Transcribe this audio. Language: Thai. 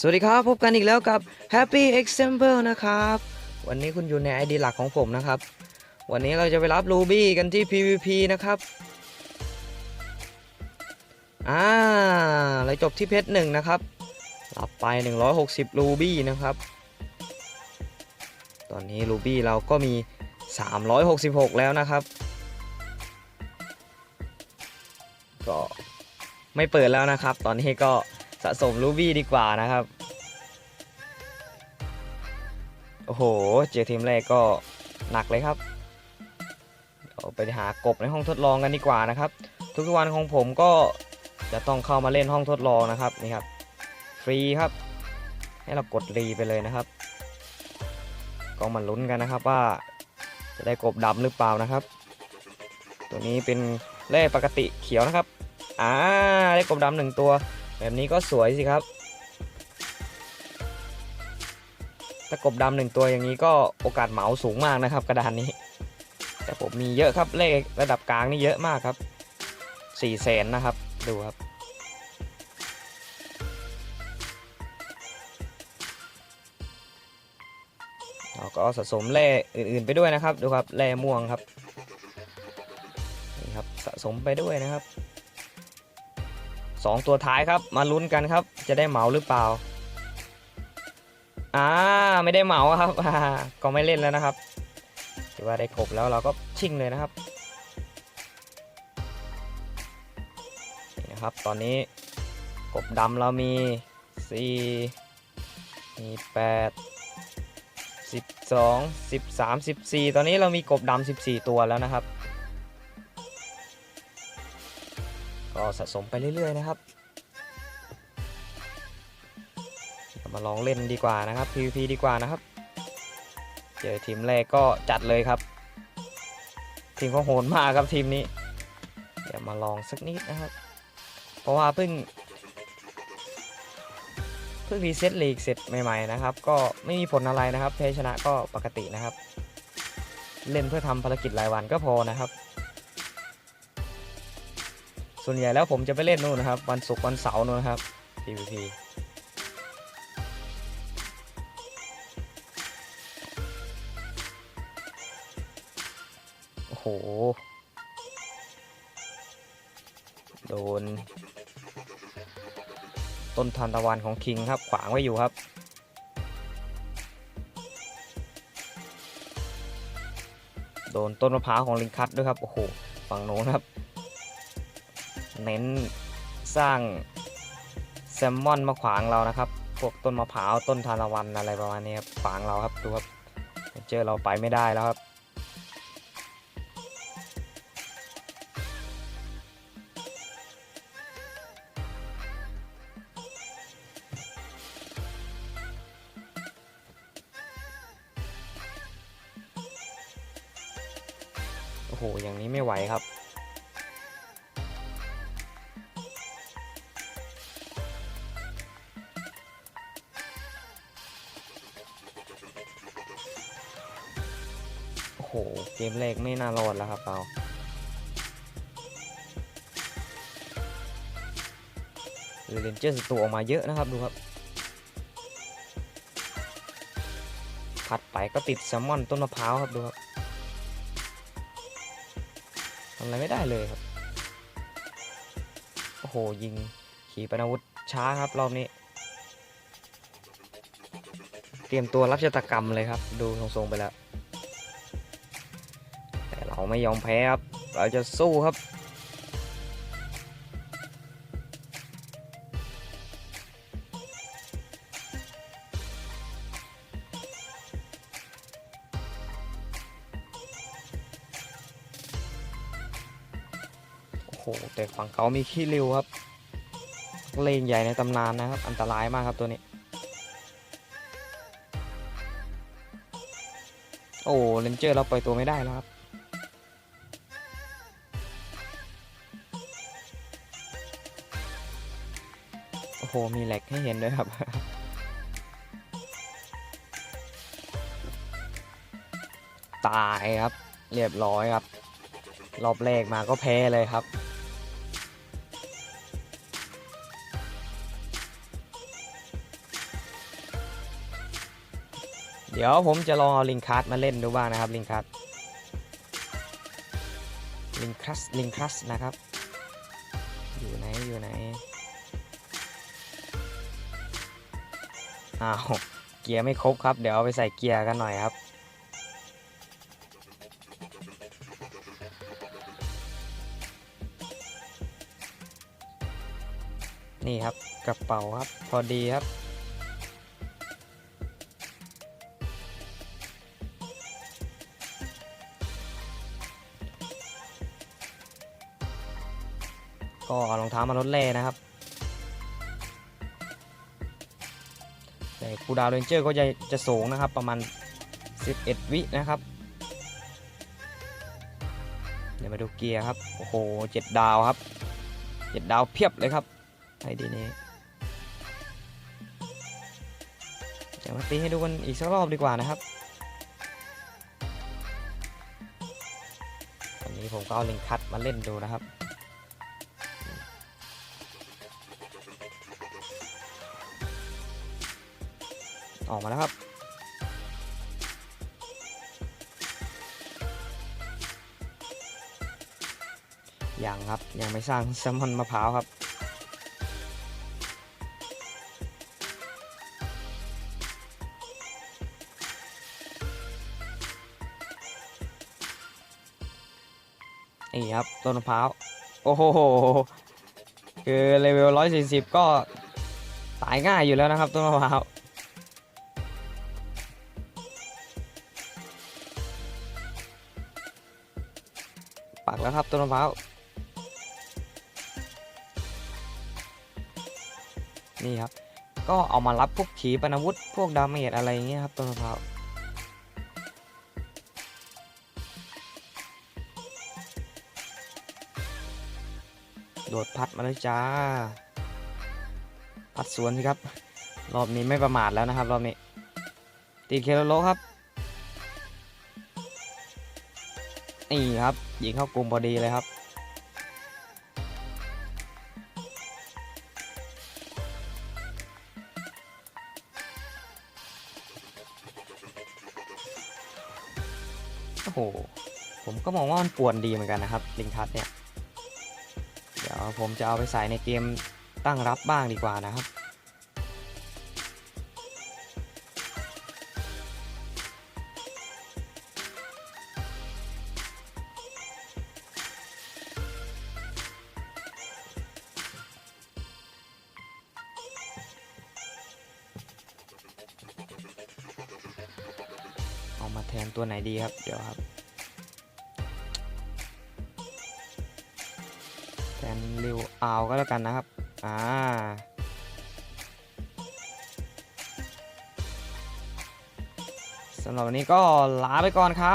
สวัสดีครับ พบกันอีกแล้วกับ Happy Example นะครับ วันนี้คุณอยู่ใน ID หลักของผมนะครับ วันนี้เราจะไปรับ Ruby กันที่ PVP นะครับ อ่าเราจบที่เพชรหนึ่งนะครับ รับไป 160 Ruby นะครับ ตอนนี้ Ruby เราก็มี 366 แล้วนะครับ ก็ไม่เปิดแล้วนะครับ ตอนนี้ก็ สะสม Ruby ดีกว่านะครับ โอ้โห เจอทีมแรกก็หนักเลยครับเอาไปหากบในห้องทดลองกันดีกว่านะครับ ทุกๆวันของผมก็จะต้องเข้ามาเล่นห้องทดลองนะครับนี่ครับ ฟรีครับ ให้เรากดรีไปเลยนะครับ ก็มาลุ้นกันนะครับว่าจะได้กบดำหรือเปล่านะครับ ตัวนี้เป็นแร่ปกติเขียวนะครับ อ่า ได้กบดำหนึ่งตัว แบบนี้ก็สวยสิครับถ้ากบดำหนึ่งตัวอย่างนี้ก็โอกาสเหมาสูงมากนะครับ กระดานนี้ แต่ผมมีเยอะครับเลขระดับกลางนี่เยอะมากครับ4ี่แสนนะครับ ดูครับ เราก็สะสมแร่อื่นๆไปด้วยนะครับ ดูครับแร่ม่วงครับนี่ครับสะสมไปด้วยนะครับ สองตัวท้ายครับ มาลุ้นกันครับ จะได้เหมาหรือเปล่า อ่า ไม่ได้เหมาครับก็ไม่เล่นแล้วนะครับถือว่าได้กบแล้วเราก็ชิ่งเลยนะครับนี่นะครับ ตอนนี้กบดำเรามี 4 มี 8 12 13 14 ตอนนี้เรามีกบดำ14 ตัวแล้วนะครับ ก็สะสมไปเรื่อย ๆ นะครับมาลองเล่นดีกว่านะครับ PVP ดีกว่านะครับ เจอทีมแรกก็จัดเลยครับ ทีมก็โหดมากครับทีมนี้ เดี๋ยวมาลองสักนิดนะครับ เพราะว่าเพิ่งเพิ่งรีเซ็ตลีกเสร็จใหม่ๆนะครับ ก็ไม่มีผลอะไรนะครับแพ้ชนะก็ปกตินะครับ เล่นเพื่อทำภารกิจรายวันก็พอนะครับ ส่วนใหญ่แล้วผมจะไปเล่นนู่นนะครับ วันศุกร์วันเสาร์นู่นครับ PVP โอ้โห โดน ต้นทานตะวันของคิงครับ ขวางไว้อยู่ครับโดนต้นมะพร้าวของลิงคัตด้วยครับ โอ้โห ฝั่งโน้นครับ เน้นสร้างแซลมอนมาขวางเรานะครับ พวกต้นมะพร้าวต้นทานตะวันอะไรประมาณนี้ครับขวางเราครับดูครับเจอเราไปไม่ได้แล้วครับโอ้โห อย่างนี้ไม่ไหวครับ หเกมแรกไม่น่ารอดแล้วครับเราเรนเจอร์สตัวออกมาเยอะนะครับดูครับพัดไปก็ติดแซลมอนต้นมะพร้าวครับดูครับทำอะไรไม่ได้เลยครับ โอ้โห ยิงขี่ปนาวุธช้าครับรอบนี้ เตรียมตัวรับชะตากรรมเลยครับ ดูทรงๆไปแล้ว ไม่ยอมแพ้ครับ เราจะสู้ครับ โอ้โห แต่ฝั่งเขามีขี้ริวครับ เลนใหญ่ในตำนานนะครับ อันตรายมากครับตัวนี้โอ้เลนเจอร์เราปล่อยตัวไม่ได้แล้วครับ หมีแหลกให้เห็นด้วยครับ ตายครับ เรียบร้อยครับ รอบแรกมาก็แพ้เลยครับเดี๋ยวผมจะลองเอาลิงคัสมาเล่นดูบ้างนะครับลิงคัสลิงคัสลิงคัสนะครับ อ้าวเกียร์ไม่ครบครับ เดี๋ยวเอาไปใส่เกียร์กันหน่อยครับ นี่ครับกระเป๋าครับ พอดีครับ ก็เอารองเท้ามาลดเล่นะครับ แต่คูดาวเรนเจอร์ก็จะจะสูงนะครับ ประมาณ 11 วินะครับ เดี๋ยวมาดูเกียร์ครับ โอ้โห7ดาวครับ7ดาวเพียบเลยครับไอดีนี้เดี๋ยวมาตีให้ดูกันอีกสักรอบดีกว่านะครับวันนี้ผมก็เอาลิงคัตมาเล่นดูนะครับ ออกมาแล้วครับ ยังครับยังไม่สร้างแซลมอนมะพร้าวครับนี่ครับต้นมะพร้าว โอ้โห คือเลเวล140 ก็ตายง่ายอยู่แล้วนะครับต้นมะพร้าว ปักแล้วครับต้นมะพร้าวนี่ครับ ก็เอามารับพวกขีปนาวุธ พวกดาเมจอะไรเงี้ยครับต้นมะพร้าวโดดพัดมาเลยจ้า พัดสวนสิครับ รอบนี้ไม่ประมาทแล้วนะครับ รอบนี้ ตีเคโรโลครับ นี่ครับยิงเข้ากลุ่มพอดีเลยครับ โอ้โห ผมก็มองว่ามันป่วนดีเหมือนกันนะครับ ลิงทัศเนี่ย เดี๋ยวผมจะเอาไปใส่ในเกมตั้งรับบ้างดีกว่านะครับ ทนตัวไหนดีครับ เดี๋ยวครับ แทนริวอาวก็แล้วกันนะครับ อ่า สำหรับวันนี้ก็ลาไปก่อนครับ